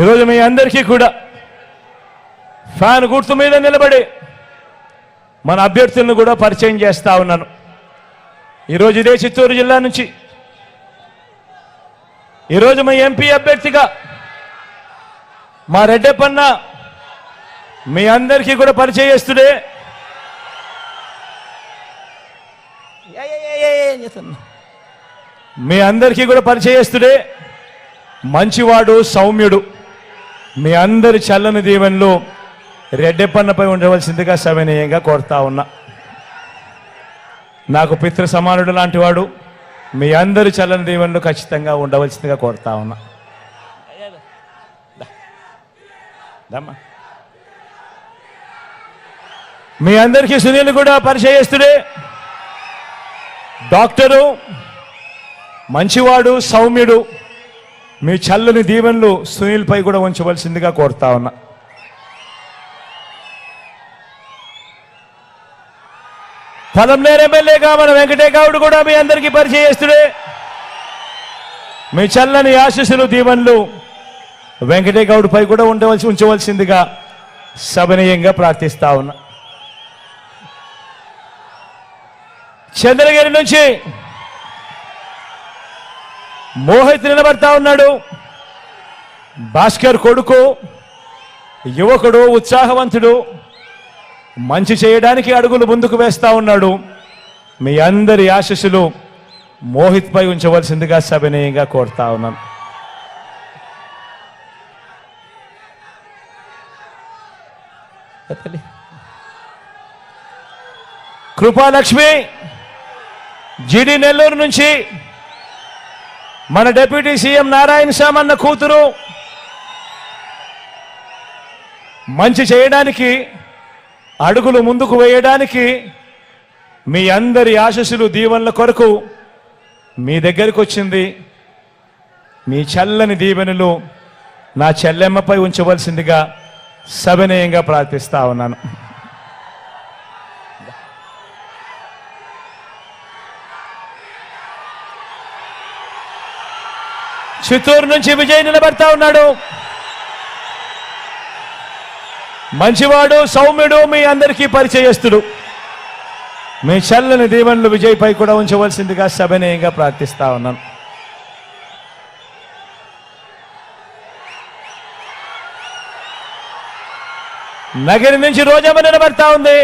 ఈరోజు మీ అందరికీ కూడా ఫ్యాన్ గుర్తు మీద నిలబడి మన అభ్యర్థులను కూడా పరిచయం చేస్తా ఉన్నాను. ఈరోజు ఇదే చిత్తూరు జిల్లా నుంచి ఈరోజు మా ఎంపీ అభ్యర్థిగా మా రెడ్డప్పన్న మీ అందరికీ కూడా పరిచయస్తుడే మీ అందరికీ కూడా పరిచయస్తుడే మంచివాడు సౌమ్యుడు. మీ అందరి చల్లని దీవెనలు రెడ్డెప్పన్నపై ఉండవలసిందిగా సవినీయంగా కోరుతా ఉన్నా. నాకు పితృ సమానుడు లాంటి వాడు మీ అందరి చల్లని దీవెనలు ఖచ్చితంగా ఉండవలసిందిగా కోరుతా ఉన్నా. మీ అందరికీ సునీల్ కూడా పరిచయస్తుడే. డాక్టరు మంచివాడు సౌమ్యుడు. మీ చల్లని దీవెనలు సునీల్పై కూడా ఉంచవలసిందిగా కోరుతా ఉన్నా. పొలంనేరు ఎమ్మెల్యేగా మన వెంకటేగౌడ్ కూడా మీ అందరికీ పరిచయస్తుడే మీ చల్లని ఆశీస్సులు దీవెనలు వెంకటేగౌడ్ పై కూడా ఉండవలసి ఉంచవలసిందిగా సభనీయంగా ప్రార్థిస్తా ఉన్నా. చంద్రగిరి నుంచి మోహిత్ నిలబడతా ఉన్నాడు. భాస్కర్ కొడుకు యువకుడు ఉత్సాహవంతుడు మంచి చేయడానికి అడుగులు ముందుకు వేస్తా ఉన్నాడు. మీ అందరి ఆశస్సులు మోహిత్ పై ఉంచవలసిందిగా సవినయంగా కోరుతా ఉన్నాను. కృపాలక్ష్మి జిడి నెల్లూరు నుంచి మన డిప్యూటీ సీఎం నారాయణ సామన్న కూతురు మంచి చేయడానికి అడుగులు ముందుకు వేయడానికి మీ అందరి ఆశస్సులు దీవెనల కొరకు మీ దగ్గరికి వచ్చింది. మీ చల్లని దీవెనలు నా చెల్లెమ్మపై ఉంచవలసిందిగా సవినయంగా ప్రార్థిస్తా ఉన్నాను. చిత్తూరు నుంచి విజయ్ నిలబడతా ఉన్నాడు. మంచివాడు సౌమ్యుడు మీ అందరికీ పరిచయస్తుడు. మీ చల్లని దీవెనలు విజయ్ పై కూడా ఉంచవలసిందిగా సభనీయంగా ప్రార్థిస్తా ఉన్నాను. నగరి నుంచి రోజమ్మ నిలబడతా ఉంది.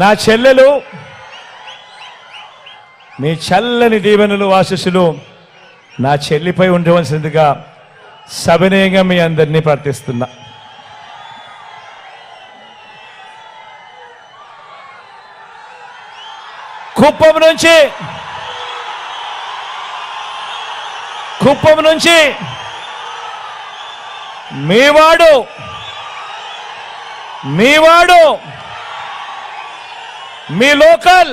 నా చెల్లెలు మీ చల్లని దీవెనలు ఆశీస్సులు నా చెల్లిపై ఉండవలసిందిగా సవినయంగా మీ అందరినీ ప్రార్థిస్తున్నా. కుప్పం నుంచి కుప్పం నుంచి మీవాడు మీవాడు మీ లోకల్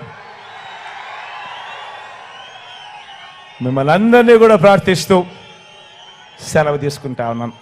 మిమ్మల్ని అందరినీ కూడా ప్రార్థిస్తూ సెలవు తీసుకుంటా ఉన్నాను.